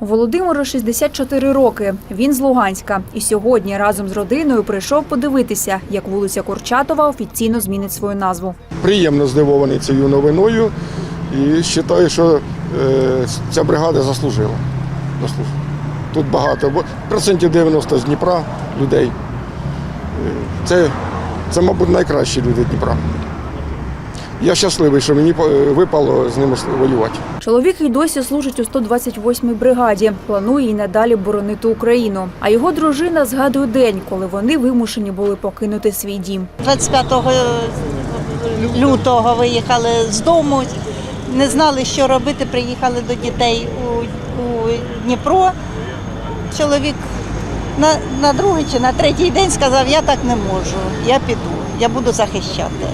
Володимиру 64 роки. Він з Луганська. І сьогодні разом з родиною прийшов подивитися, як вулиця Курчатова офіційно змінить свою назву. Приємно здивований цією новиною і вважаю, що е, ця бригада заслужила. Тут багато, процентів 90 з Дніпра людей. Е, Це, це, мабуть, найкращі люди Дніпра. Я щасливий, що мені е, випало з ними воювати. Чоловік і досі служить у 128-й бригаді. Планує і надалі боронити Україну. А його дружина згадує день, коли вони вимушені були покинути свій дім. 25 лютого виїхали з дому, не знали, що робити. Приїхали до дітей у, у Дніпро. Чоловік на, на другий чи на третій день сказав, я так не можу, я піду, я буду захищати.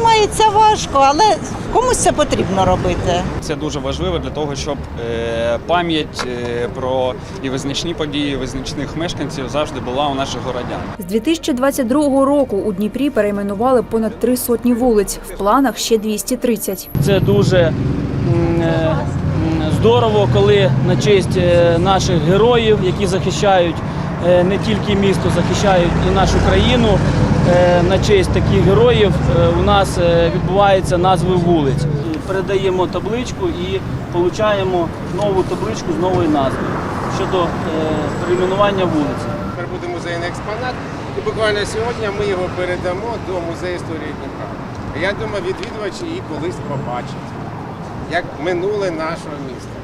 Приймається важко, але комусь це потрібно робити. Це дуже важливо для того, щоб е, пам'ять е, про і визначні події визначних мешканців завжди була у наших городян. З 2022 року у Дніпрі перейменували понад три сотні вулиць. В планах ще 230. Це дуже е, здорово, коли на честь наших героїв, які захищають не тільки місто, захищають і нашу країну. Е, На честь таких героїв е, у нас е, відбуваються назви вулиць. Передаємо табличку і отримуємо нову табличку з новою назвою щодо перейменування вулиці. Тепер буде музейний експонат, і буквально сьогодні ми його передамо до музею історії Дніпра. Я думаю, відвідувачі її колись побачать, як минуле нашого міста.